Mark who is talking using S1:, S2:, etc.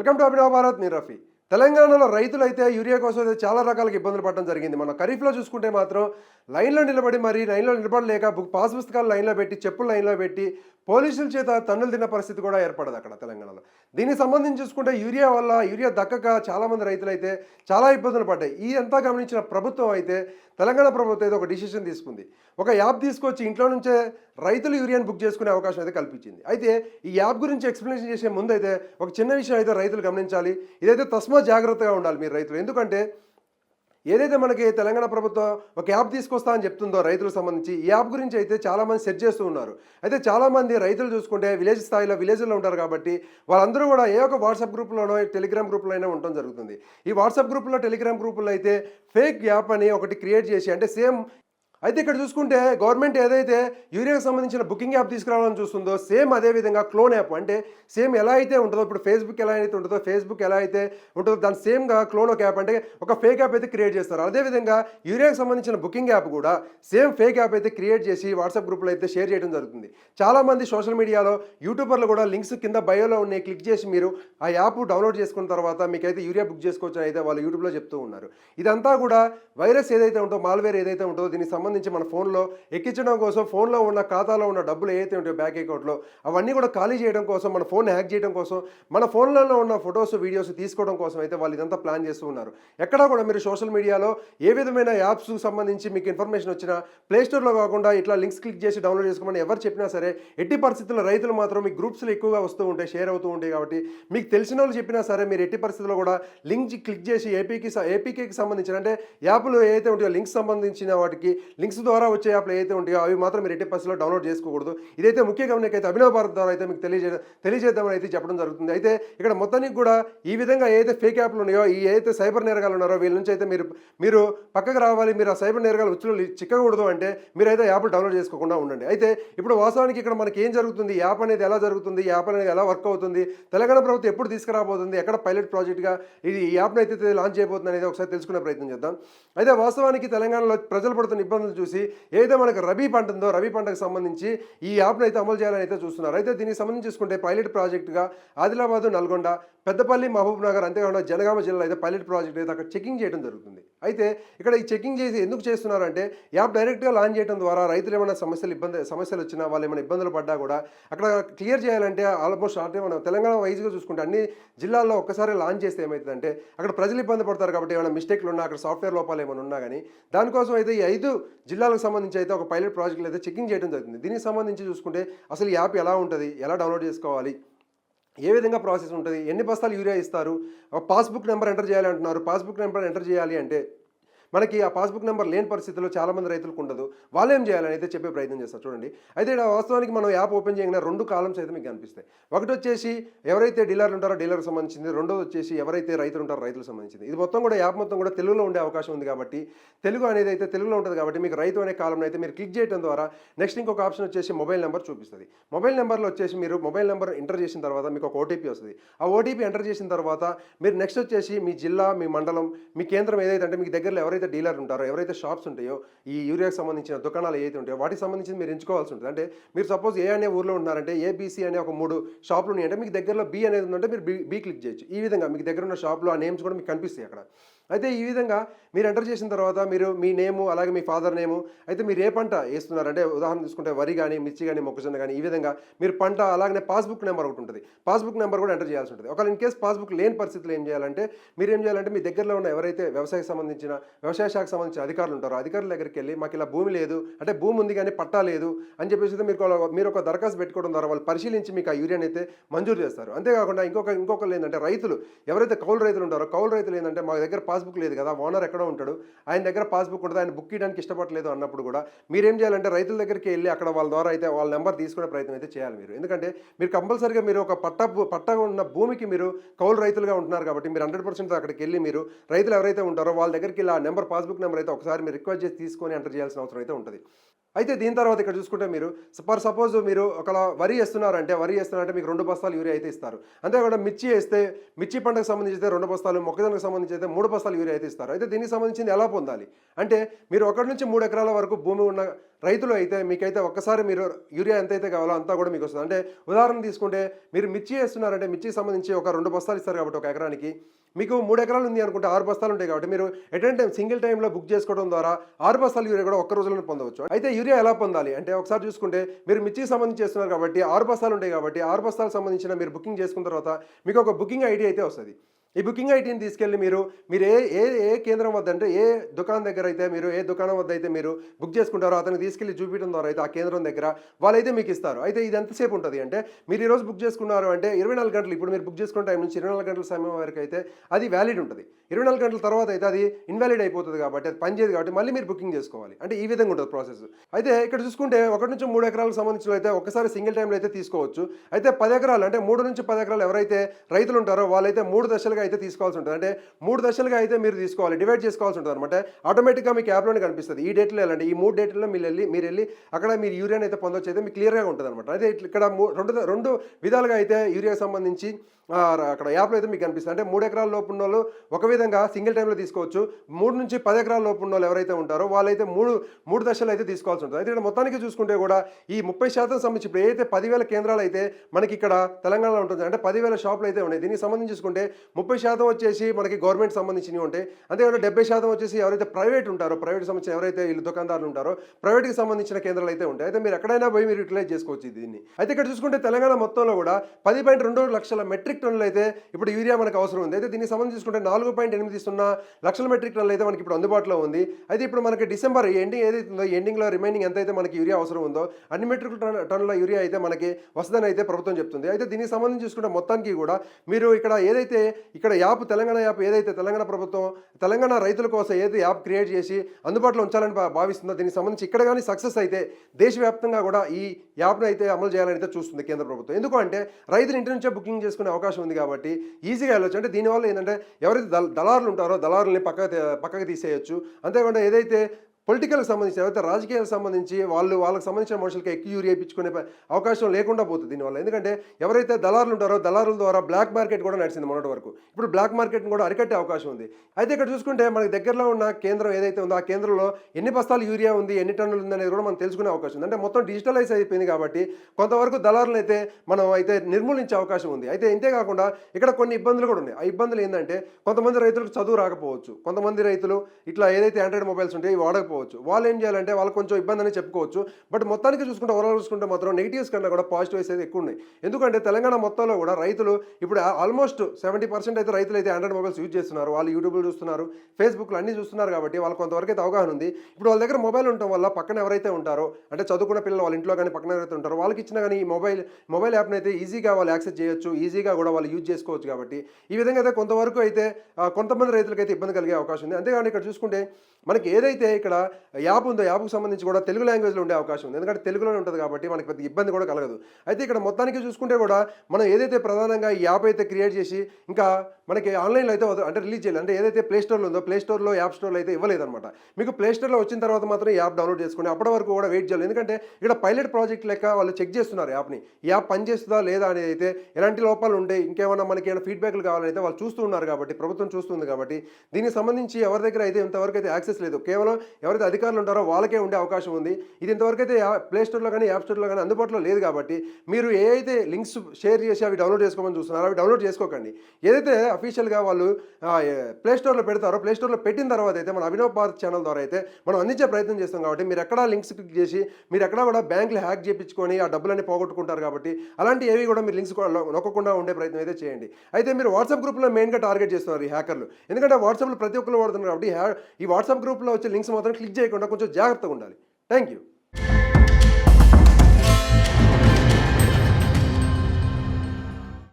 S1: Welcome to అభినవ భారత్ నేను రఫీ. తెలంగాణలో రైతులు అయితే యూరియా కోసం అయితే చాలా రకాలకి ఇబ్బందులు పడడం జరిగింది. మన ఖరీఫ్లో చూసుకుంటే మాత్రం లైన్లో నిలబడి మరి లైన్లో నిలబడలేక బుక్ పాస్ పుస్తకాలు లైన్లో పెట్టి చెప్పులు లైన్లో పెట్టి పోలీసుల చేత తన్నులు తిన్న పరిస్థితి కూడా ఏర్పడదు అక్కడ తెలంగాణలో. దీనికి సంబంధించి చూసుకుంటే యూరియా వల్ల యూరియా దక్కక చాలామంది రైతులు అయితే చాలా ఇబ్బందులు పడ్డాయి. ఈ అంతా గమనించిన ప్రభుత్వం అయితే తెలంగాణ ప్రభుత్వం అయితే ఒక డిసిషన్ తీసుకుంది. ఒక యాప్ తీసుకొచ్చి ఇంట్లో నుంచే రైతులు యూరియాని బుక్ చేసుకునే అవకాశం అయితే కల్పించింది. అయితే ఈ యాప్ గురించి ఎక్స్ప్లెనేషన్ చేసే ముందు అయితే ఒక చిన్న విషయం అయితే రైతులు గమనించాలి. ఇదైతే తస్మా జాగ్రత్తగా ఉండాలి మీరు రైతులు. ఎందుకంటే ఏదైతే మనకి తెలంగాణ ప్రభుత్వం ఒక యాప్ తీసుకొస్తా అని చెప్తుందో రైతులకు సంబంధించి ఈ యాప్ గురించి అయితే చాలామంది సెట్ చేస్తూ ఉన్నారు. అయితే చాలామంది రైతులు చూసుకుంటే విలేజ్ స్థాయిలో విలేజ్లో ఉంటారు కాబట్టి వాళ్ళందరూ కూడా ఏ ఒక వాట్సాప్ గ్రూప్లోనో టెలిగ్రామ్ గ్రూప్లో అయినా ఉండటం జరుగుతుంది. ఈ వాట్సాప్ గ్రూప్లో టెలిగ్రామ్ గ్రూపుల్లో అయితే ఫేక్ యాప్ అని ఒకటి క్రియేట్ చేసి అంటే సేమ్ అయితే ఇక్కడ చూసుకుంటే గవర్నమెంట్ ఏదైతే యూరియాకి సంబంధించిన బుకింగ్ యాప్ తీసుకురావాలని చూస్తుందో సేమ్ అదే విధంగా క్లోన్ యాప్ అంటే సేమ్ ఎలా అయితే ఉంటుందో ఇప్పుడు ఫేస్బుక్ ఎలా అయితే ఉంటుందో ఫేస్బుక్ ఎలా అయితే ఉంటుందో దాని సేమ్గా క్లోన్ ఒక యాప్ అంటే ఒక ఫేక్ యాప్ అయితే క్రియేట్ చేస్తారు. అదేవిధంగా యూరియాకి సంబంధించిన బుకింగ్ యాప్ కూడా సేమ్ ఫేక్ యాప్ అయితే క్రియేట్ చేసి వాట్సాప్ గ్రూప్లో అయితే షేర్ చేయడం జరుగుతుంది. చాలామంది సోషల్ మీడియాలో యూట్యూబర్లు కూడా లింక్స్ కింద బయోలో ఉన్నాయి. క్లిక్ చేసి మీరు ఆ యాప్ డౌన్లోడ్ చేసుకున్న తర్వాత మీకైతే యూరియా బుక్ చేసుకోవచ్చు అయితే వాళ్ళు యూట్యూబ్లో చెప్తూ ఉన్నారు. ఇదంతా కూడా వైరస్ ఏదైతే ఉంటుందో మాల్వేర్ ఏదైతే ఉంటుందో దీనికి సంబంధించి మన ఫోన్లో ఎక్కించడం కోసం ఫోన్లో ఉన్న ఖాతాలో ఉన్న డబ్బులు ఏదైతే ఉంటాయో బ్యాంక్ అకౌంట్లో అవన్నీ కూడా ఖాళీ చేయడం కోసం మన ఫోన్ హ్యాక్ చేయడం కోసం మన ఫోన్లలో ఉన్న ఫొటోస్ వీడియోస్ తీసుకోవడం కోసం అయితే వాళ్ళు ఇదంతా ప్లాన్ చేస్తూ ఉన్నారు. ఎక్కడా కూడా మీరు సోషల్ మీడియాలో ఏ విధమైన యాప్స్ సంబంధించి మీకు ఇన్ఫర్మేషన్ వచ్చినా ప్లేస్టోర్లో కాకుండా ఇట్లా లింక్స్ క్లిక్ చేసి డౌన్లోడ్ చేసుకోమని ఎవరు చెప్పినా సరే ఎట్టి పరిస్థితుల్లో రైతులు మాత్రం మీ గ్రూప్స్లో ఎక్కువగా వస్తూ ఉంటాయి షేర్ అవుతూ ఉంటాయి కాబట్టి మీకు తెలిసిన వాళ్ళు చెప్పినా సరే మీరు ఎట్టి పరిస్థితుల్లో కూడా లింక్ క్లిక్ చేసి ఏపీకి ఏపీకేకి సంబంధించిన అంటే యాప్లు ఏదైతే ఉంటాయో లింక్స్ సంబంధించిన వాటికి లింక్స్ ద్వారా వచ్చే యాప్లు ఏవైతే ఉంటాయో అవి మాత్రం మీరు ఎట్టి పరిస్థితుల్లో డౌన్లోడ్ చేసుకోకూడదు. ఇదైతే ముఖ్య గమనికైతే అభినవ భారత్ ద్వారా అయితే మీకు తెలియజే తెలియజేద్దామని అయితే చెప్పడం జరుగుతుంది. అయితే ఇక్కడ మొత్తానికి కూడా ఈ విధంగా ఏదైతే ఫేక్ యాప్లు ఉన్నాయో ఈ ఏదైతే సైబర్ నేరగాలు ఉన్నారో వీళ్ళ నుంచి అయితే మీరు మీరు పక్కకు రావాలి మీరు ఆ సైబర్ నేరగాలు ఉచ్చులో చిక్కకూడదు అంటే మీరైతే యాప్లు డౌన్లోడ్ చేసుకోకుండా ఉండండి. అయితే ఇప్పుడు వాస్తవానికి ఇక్కడ మనకి ఏం జరుగుతుంది? యాప్ అనేది ఎలా జరుగుతుంది? యాప్ అనేది ఎలా వర్క్ అవుతుంది? తెలంగాణ ప్రభుత్వం ఎప్పుడు తీసుకురాబోతుంది? ఎక్కడ పైలట్ ప్రాజెక్ట్గా ఇది ఈ యాప్ను అయితే లాంచ్ చేయబోతుంది అనేది ఒకసారి తెలుసుకునే ప్రయత్నం చేద్దాం. అయితే వాస్తవానికి తెలంగాణలో ప్రజలు పడుతున్న ఇబ్బందులు చూసి ఏదైతే మనకు రబీ పంట ఉందో రబీ పంటకు సంబంధించి ఈ యాప్ను అయితే అమలు చేయాలని అయితే చూస్తున్నారు. అయితే దీనికి సంబంధించి చూసుకుంటే పైలట్ ప్రాజెక్టుగా ఆదిలాబాద్ నల్గొండ పెద్దపల్లి మహబూబ్ నగర్ అంతేకాకుండా జనగామ జిల్లాలో అయితే పైలట్ ప్రాజెక్ట్ అయితే అక్కడ చెకింగ్ చేయడం జరుగుతుంది. అయితే ఇక్కడ ఈ చెకింగ్ చేసి ఎందుకు చేస్తున్నారంటే యాప్ డైరెక్ట్గా లాంచ్ చేయడం ద్వారా రైతులు ఏమైనా సమస్యలు ఇబ్బంది సమస్యలు వచ్చినా వాళ్ళు ఏమైనా ఇబ్బందులు పడ్డా కూడా అక్కడ క్లియర్ చేయాలంటే ఆల్మోస్ట్ అంటే మనం తెలంగాణ వైజ్గా చూసుకుంటే అన్ని జిల్లాల్లో ఒక్కసారి లాంచ్ చేస్తే ఏమవుతుందంటే అక్కడ ప్రజలు ఇబ్బంది పడతారు కాబట్టి ఏమైనా మిస్టేక్లు ఉన్నా అక్కడ సాఫ్ట్వేర్ లోపాలు ఏమైనా ఉన్నా కానీ దానికోసం అయితే ఈ ఐదు జిల్లాలకు సంబంధించి అయితే ఒక పైలట్ ప్రాజెక్టులు అయితే చెకింగ్ చేయడం జరుగుతుంది దీనికి సంబంధించి చూసుకుంటే అసలు ఈ యాప్ ఎలా ఉంటుంది? ఎలా డౌన్లోడ్ చేసుకోవాలి? ఏ విధంగా ప్రాసెస్ ఉంటుంది? ఎన్ని బస్తాలు యూరియా ఇస్తారు? పాస్బుక్ నెంబర్ ఎంటర్ చేయాలి అంటున్నారు. పాస్బుక్ నెంబర్ ఎంటర్ చేయాలి అంటే మనకి ఆ పాస్బుక్ నెంబర్ లేని పరిస్థితుల్లో చాలామంది రైతులకు ఉండదు. వాళ్ళు ఏం చేయాలని అయితే చెప్పే ప్రయత్నం చేస్తారు చూడండి. అయితే ఇక్కడ వాస్తవానికి మనం యాప్ ఓపెన్ చేయగానే రెండు కాలమ్స్ అయితే మీకు కనిపిస్తాయి. ఒకటి వచ్చేసి ఎవరైతే డీలర్లు ఉంటారో డీలర్కి సంబంధించింది. రెండోది వచ్చేసి ఎవరైతే రైతులు ఉంటారో రైతులకు సంబంధించింది. ఇది మొత్తం కూడా యాప్ మొత్తం కూడా తెలుగులో ఉండే అవకాశం ఉంది కాబట్టి తెలుగు అనేది అయితే తెలుగులో ఉంటుంది కాబట్టి మీకు రైతు అనే కాలంలో అయితే మీరు క్లిక్ చేయడం ద్వారా నెక్స్ట్ ఇంకొక ఆప్షన్ వచ్చేసి మొబైల్ నెంబర్ చూపిస్తుంది. మొబైల్ నెంబర్లో వచ్చేసి మీరు మొబైల్ నెంబర్ ఎంటర్ చేసిన తర్వాత మీకు ఒక ఓటీపీ వస్తుంది. ఆ ఓటీపీ ఎంటర్ చేసిన తర్వాత మీరు నెక్స్ట్ వచ్చేసి మీ జిల్లా మీ మండలం మీ కేంద్రం ఏదైతే అంటే మీకు దగ్గరలో ఎవరైతే డీలర్ ఉంటారో ఎవరైతే షాప్స్ ఉంటాయో ఈ యూరియాకి సంబంధించిన దుకాణాలు ఏదైతే ఉంటాయో వాటికి సంబంధించి మీరు ఎంచుకోవాల్సి ఉంటుంది. అంటే మీరు సపోజ్ ఏ అనే ఊర్లో ఉన్నారంటే ఏబీసీ అనే ఒక మూడు షాపులు ఉన్నాయంటే మీకు దగ్గరలో బి అనేది ఉందంటే మీరు బి బి క్లిక్ చేయొచ్చు. ఈ విధంగా మీకు దగ్గర ఉన్న షాప్లో ఆ నేమ్స్ కూడా మీకు కనిపిస్తాయి అక్కడ. అయితే ఈ విధంగా మీరు ఎంటర్ చేసిన తర్వాత మీరు మీ నేము అలాగే మీ ఫాదర్ నేము అయితే మీరు ఏ పంట వేస్తున్నారంటే ఉదాహరణ తీసుకుంటే వరి కానీ మిర్చి కానీ మొక్కజొన్న కానీ ఈ విధంగా మీరు పంట అలాగనే పాస్బుక్ నెంబర్ ఒకటి ఉంటుంది. పాస్బుక్ నెంబర్ కూడా ఎంటర్ చేయాల్సి ఉంటుంది. ఒకవేళ ఇన్ కేస్ పాస్బుక్ లేని పరిస్థితులు ఏం చేయాలంటే మీరు ఏం చేయాలంటే మీ దగ్గరలో ఉన్న ఎవరైతే వ్యవసాయ సంబంధించిన వ్యవసాయ శాఖకు సంబంధించిన అధికారులు ఉంటారో అధికారుల దగ్గరికి వెళ్ళి మాకు ఇలా భూమి లేదు అంటే భూమి ఉంది కానీ పట్టా లేదు అని చెప్పేసి మీరు మీరు ఒక దరఖాస్తు పెట్టుకోవడం ద్వారా వాళ్ళు పరిశీలించి మీకు ఆ యూరియాని అయితే మంజూరు చేస్తారు. అంతేకాకుండా ఇంకొక ఇంకొకరు ఏంటంటే రైతులు ఎవరైతే కౌలు రైతులు ఉంటారో కౌలు రైతులు ఏంటంటే మా దగ్గర పాస్బుక్ లేదు కదా ఓనర్ ఎక్కడో ఉంటాడు ఆయన దగ్గర పాస్బుక్ ఉంటుంది ఆయన బుక్ ఇవ్వడానికి ఇష్టపడలేదు అన్నప్పుడు కూడా మీరేం చేయాలంటే రైతుల దగ్గరికి వెళ్ళి అక్కడ వాళ్ళ ద్వారా అయితే వాళ్ళ నెంబర్ తీసుకునే ప్రయత్నం అయితే చేయాలి మీరు. ఎందుకంటే మీరు కంపల్సరీగా మీరు ఒక పట్ట పట్ట ఉన్న భూమికి మీరు కౌలు రైతులుగా ఉంటున్నారు కాబట్టి మీరు హండ్రెడ్ పర్సెంట్ అక్కడికి వెళ్ళి మీరు రైతులు ఎవరైతే ఉంటారో వాళ్ళ దగ్గరికి వెళ్ళి ఆ నెంబర్ పాస్బుక్ నెంబర్ అయితే ఒకసారి మీరు రిక్వెస్ట్ చేసి తీసుకొని ఎంటర్ చేయాల్సిన అవసరం అయితే ఉంటుంది. అయితే దీని తర్వాత ఇక్కడ చూసుకుంటే మీరు ఫర్ సపోజ్ మీరు ఒకలా వరి వేస్తున్నారంటే వరి వేస్తున్నారంటే మీకు రెండు బస్తాలు యూరియా అయితే ఇస్తారు. అంతేకాకుండా మిర్చి వేస్తే మిర్చి పంటకు సంబంధించి అయితే రెండు బస్తాలు మొక్కజొన్నకు సంబంధించి అయితే మూడు బస్తాలు యూరియా అయితే ఇస్తారు. అయితే దీనికి సంబంధించింది ఎలా పొందాలి? అంటే మీరు ఒకటి నుంచి మూడు ఎకరాల వరకు భూమి ఉన్న రైతులు అయితే మీకైతే ఒక్కసారి మీరు యూరియా ఎంత అయితే కావాలో అంతా కూడా మీకు వస్తుంది. అంటే ఉదాహరణ తీసుకుంటే మీరు మిర్చి వేస్తున్నారంటే మిర్చికి సంబంధించి ఒక రెండు బస్తాలు ఇస్తారు కాబట్టి ఒక ఎకరానికి. మీకు మూడు ఎకరాలు ఉంది అనుకుంటే ఆరు బస్తాలు ఉంటాయి కాబట్టి మీరు ఎట్ టైం సింగిల్ టైంలో బుక్ చేసుకోవడం ద్వారా ఆరు బస్తాలు యూరియా కూడా ఒక్క రోజులను పొందవచ్చు. అయితే యూరియా ఎలా పొందాలి? అంటే ఒకసారి చూసుకుంటే మీరు మిర్చికి సంబంధించి చేస్తున్నారు కాబట్టి ఆరు బస్తాలు ఉంటాయి కాబట్టి ఆరు బస్తాలకు సంబంధించిన మీరు బుకింగ్ చేసుకున్న తర్వాత మీకు ఒక బుకింగ్ ఐడి అయితే వస్తుంది. ఈ బుకింగ్ ఐటీని తీసుకెళ్ళి మీరు మీరు ఏ ఏ ఏ కేంద్రం వద్ద అంటే ఏ దుకాణం దగ్గర అయితే మీరు ఏ దుకాణం వద్ద అయితే మీరు బుక్ చేసుకుంటారో అతనికి తీసుకెళ్ళి చూపించడం ద్వారా అయితే ఆ కేంద్రం దగ్గర వాళ్ళైతే మీకు ఇస్తారు. అయితే ఇది ఎంతసేపు ఉంటుంది అంటే మీరు ఈరోజు బుక్ చేసుకున్నారు అంటే ఇరవై నాలుగు గంటలు ఇప్పుడు మీరు బుక్ చేసుకున్న టైం నుంచి ఇరవై నాలుగు గంటల సమయం వరకు అయితే అది వ్యాలిడ్ ఉంటుంది. ఇరవై నాలుగు గంటల తర్వాత అయితే అది ఇన్వాలిడ్ అయిపోతుంది కాబట్టి అది పనిచేయదు కాబట్టి మళ్ళీ మీరు బుకింగ్ చేసుకోవాలి. అంటే ఈ విధంగా ఉంటుంది ప్రాసెస్. అయితే ఇక్కడ చూసుకుంటే ఒకటి నుంచి మూడు ఎకరాలకు సంబంధించిన అయితే ఒకసారి సింగిల్ టైంలో అయితే తీసుకోవచ్చు. అయితే పది ఎకరాలు అంటే మూడు నుంచి పది ఎకరాలు ఎవరైతే రైతులు ఉంటారో వాళ్ళైతే మూడు దశలుగా అయితే తీసుకోవాల్సి ఉంటుంది. అంటే మూడు దశలుగా అయితే మీరు తీసుకోవాలి డివైడ్ చేసుకోవాల్సి ఉంటుంది అనమాట ఆటోమేటిక్గా మీకు యాప్లోనే కనిపిస్తుంది. ఈ డేట్లో వెళ్ళండి. ఈ మూడు డేట్లో మీరు వెళ్ళి మీరు వెళ్ళి అక్కడ మీరు యూరియాని అయితే పొందొచ్చు అయితే మీకు క్లియర్గా ఉంటుంది అనమాట అయితే ఇక్కడ రెండు రెండు విధాలుగా అయితే యూరియాకి సంబంధించి అక్కడ యాప్లో అయితే మీకు కనిపిస్తుంది. అంటే మూడు ఎకరాల లోపు ఉన్న వాళ్ళు ఒక విధంగా సింగిల్ టైంలో తీసుకోవచ్చు. మూడు నుంచి పది ఎకరాల లోపు ఉన్న వాళ్ళు ఎవరైతే ఉంటారో వాళ్ళైతే మూడు మూడు దశలు అయితే తీసుకోవాల్సి ఉంటుంది. అయితే ఇక్కడ మొత్తానికి చూసుకుంటే కూడా ఈ ముప్పై శాతం సంబంధించి ఇప్పుడు ఏదైతే పదివేల కేంద్రాలు అయితే మనకి ఇక్కడ తెలంగాణలో ఉంటుంది అంటే పదివేల షాపులు అయితే ఉన్నాయి. దీనికి సంబంధించి చూసుకుంటే ముప్పై ముప్పై శాతం వచ్చేసి మనకి గవర్నమెంట్ సంబంధించినవి ఉంటాయి అంతేకాకుండా డెబ్బై శాతం వచ్చేసి ఎవరైతే ప్రైవేట్ ఉంటారో ప్రైవేట్ సంబంధించిన ఎవరైతే వీళ్ళు దుకాణదారులు ఉంటారో ప్రైవేట్కి సంబంధించిన కేంద్రాలు అయితే ఉంటాయి. అయితే మీరు ఎక్కడైనా పోయి మీరు యూటిలైజ్ చేసుకోవచ్చు దీన్ని. అయితే ఇక్కడ చూసుకుంటే తెలంగాణ మొత్తంలో కూడా పది పాయింట్ రెండు లక్షల మెట్రిక్ టన్నులు అయితే ఇప్పుడు యూరియా మనకు అవసరం ఉంది. అయితే దీనికి సంబంధించి చూసుకుంటే నాలుగు పాయింట్ ఎనిమిది సున్నా లక్షల మెట్రిక్ టన్నులు అయితే మనకి ఇప్పుడు అందుబాటులో ఉంది. అయితే ఇప్పుడు మనకి డిసెంబర్ ఎండింగ్ ఏదైతే ఉందో ఎండింగ్లో రిమైనింగ్ ఎంత అయితే మనకి యూరియా అవసరం ఉందో అన్ని మెట్రిక్ టన్ టన్నుల యూరియా అయితే మనకి వస్తుందని అయితే ప్రభుత్వం చెప్తుంది. అయితే దీనికి సంబంధించి చూసుకుంటే మొత్తానికి కూడా మీరు ఇక్కడ ఏదైతే ఇక్కడ యాప్ తెలంగాణ యాప్ ఏదైతే తెలంగాణ ప్రభుత్వం తెలంగాణ రైతుల కోసం ఏదైతే యాప్ క్రియేట్ చేసి అందుబాటులో ఉంచాలని భావిస్తుందో దీనికి సంబంధించి ఇక్కడ కానీ సక్సెస్ అయితే దేశవ్యాప్తంగా కూడా ఈ యాప్ను అయితే అమలు చేయాలని అయితే చూస్తుంది కేంద్ర ప్రభుత్వం. ఎందుకు అంటే రైతులు ఇంటి నుంచే బుకింగ్ చేసుకునే అవకాశం ఉంది కాబట్టి ఈజీగా వెళ్ళొచ్చు. అంటే దీనివల్ల ఏంటంటే ఎవరైతే దళారులు ఉంటారో దళారుల్ని పక్కకు పక్కకు తీసేయచ్చు. అంతేకాకుండా ఏదైతే పొలిటికల్కి సంబంధించి అయితే రాజకీయాలకు సంబంధించి వాళ్ళు వాళ్ళకి సంబంధించిన మనుషులకి ఎక్కువ యూరియా ఇప్పించుకునే అవకాశం లేకుండా పోతుంది దీనివల్ల. ఎందుకంటే ఎవరైతే దళారులు ఉంటారో దళారుల ద్వారా బ్లాక్ మార్కెట్ కూడా నడిచింది మొన్నటి వరకు. ఇప్పుడు బ్లాక్ మార్కెట్ని కూడా అరికట్టే అవకాశం ఉంది. అయితే ఇక్కడ చూసుకుంటే మనకి దగ్గరలో ఉన్న కేంద్రం ఏదైతే ఉందో ఆ కేంద్రంలో ఎన్ని బస్తాలు యూరియా ఉంది ఎన్ని టన్నులు ఉంది అనేది కూడా మనం తెలుసుకునే అవకాశం ఉంది. అంటే మొత్తం డిజిటలైజ్ అయిపోయింది కాబట్టి కొంతవరకు దళారులు అయితే మనం అయితే నిర్మూలించే అవకాశం ఉంది. అయితే ఇంతే కాకుండా ఇక్కడ కొన్ని ఇబ్బందులు కూడా ఉన్నాయి. ఆ ఇబ్బందులు ఏంటంటే కొంతమంది రైతులకు చదువు రాకపోవచ్చు. కొంతమంది రైతులు ఇట్లా ఏదైతే ఆండ్రాయిడ్ మొబైల్స్ ఉంటాయి వాడక వాడకపోవచ్చు వాళ్ళు ఏం చేయాలంటే వాళ్ళు కొంచెం ఇబ్బంది అని చెప్పుకోవచ్చు. బట్ మొత్తానికి చూసుకుంటే ఓవరాల్ చూసుకుంటే మాత్రం నెగిటివ్స్ కన్నా కూడా పాజిటివ్స్ అయితే ఎక్కువ ఉన్నాయి. ఎందుకంటే తెలంగాణ మొత్తంలో కూడా రైతులు ఇప్పుడు ఆల్మోస్ట్ సెవెంటీ పర్సెంట్ అయితే రైతులు అయితే ఆండ్రాయిడ్ మొబైల్స్ యూజ్ చేస్తున్నారు. వాళ్ళు యూట్యూబ్లో చూస్తున్నారు ఫేస్బుక్లో అన్ని చూస్తున్నారు కాబట్టి వాళ్ళకి కొంతవరకు అయితే అవగాహన ఉంది. ఇప్పుడు వాళ్ళ దగ్గర మొబైల్ ఉండటం వల్ల పక్కన ఎవరైతే ఉంటారో అంటే చదువుకున్న పిల్లలు వాళ్ళ ఇంట్లో కానీ పక్కన ఎవరైతే ఉంటారో వాళ్ళకి ఇచ్చిన కానీ ఈ మొబైల్ మొబైల్ యాప్ని అయితే ఈజీగా వాళ్ళు యాక్సెస్ చేయొచ్చు. ఈజీగా కూడా వాళ్ళు యూజ్ చేసుకోవచ్చు కాబట్టి. ఈ విధంగా అయితే కొంతవరకు అయితే కొంతమంది రైతులకైతే ఇబ్బంది కలిగే అవకాశం ఉంది. అంతేగాని ఇక్కడ చూసుకుంటే మనకి ఏదైతే ఇక్కడ యాప్ ఉందో? యాప్కు సంబంధించి కూడా తెలుగు లాంగ్వేజ్లో ఉండే అవకాశం ఉంది. ఎందుకంటే తెలుగులోనే ఉంటుంది కాబట్టి మనకి పెద్ద ఇబ్బంది కూడా కలగదు. అయితే ఇక్కడ మొత్తానికి చూసుకుంటే కూడా మనం ఏదైతే ప్రధానంగా ఈ యాప్ అయితే క్రియేట్ చేసి ఇంకా మనకి ఆన్లైన్లో అయితే అంటే రిలీజ్ చేయాలి అంటే ఏదైతే ప్లే స్టోర్లో ఉందో ప్లే స్టోర్లో యాప్ స్టోర్లో అయితే ఇవ్వలేదన్నమాట. మీకు ప్లే స్టోర్లో వచ్చిన తర్వాత మాత్రం యాప్ డౌన్లోడ్ చేసుకోండి. అప్పటి వరకు కూడా వెయిట్ చేయాలి. ఎందుకంటే ఇక్కడ పైలట్ ప్రాజెక్ట్ లెక్క వాళ్ళు చెక్ చేస్తున్నారు యాప్ని యాప్ పనిచేస్తుందా లేదా అనేది అయితే ఎలాంటి లోపాలు ఉండే ఇంకేమైనా మనకి ఏమైనా ఫీడ్బ్యాక్లు కావాలైతే వాళ్ళు చూస్తూ ఉన్నారు కాబట్టి ప్రభుత్వం చూస్తుంది కాబట్టి దీనికి సంబంధించి ఎవరి దగ్గర అయితే ఇంతవరకు అయితే యాక్సెస్ లేదు కేవలం ఎవరైతే అధికారులు ఉంటారో వాళ్ళకే ఉండే అవకాశం ఉంది. ఇది ఇంతవరకు అయితే ప్లే స్టోర్లో కానీ యాప్ స్టోర్లో కానీ అందుబాటులో లేదు కాబట్టి మీరు ఏ అయితే లింక్స్ షేర్ చేసి అవి డౌన్లోడ్ చేసుకోమని చూస్తున్నారో అవి డౌన్లోడ్ చేసుకోకండి. ఏదైతే అఫీషియల్గా వాళ్ళు ప్లేస్టోర్లో పెడతారు పెడతారో పెట్టిన తర్వాత అయితే మన అభినవ్ భారత్ ఛానల్ ద్వారా అయితే మనం అందించే ప్రయత్నం చేస్తాం కాబట్టి మీరు ఎక్కడా లింక్స్ క్లిక్ చేసి మీరు ఎక్కడా కూడా బ్యాంకులు హ్యాక్ చేయించుకొని ఆ డబ్బులన్నీ పోగొట్టుకుంటారు కాబట్టి అలాంటి ఏవి కూడా మీరు లింక్స్ కూడా నొక్కకుండా ఉండే ప్రయత్నం అయితే చేయండి. అయితే మీరు వాట్సాప్ గ్రూప్లో మెయిన్గా టార్గెట్ చేస్తున్నారు ఈ హ్యాకర్లు ఎందుకంటే వాట్సాప్లో ప్రతి ఒక్కరు వాడుతున్నారు కాబట్టి హ్యా- ఈ వాట్సాప్ గ్రూప్లో వచ్చే లింక్స్ మాత్రం క్లిక్ చేయకుండా కొంచెం జాగ్రత్తగా ఉండాలి. Thank you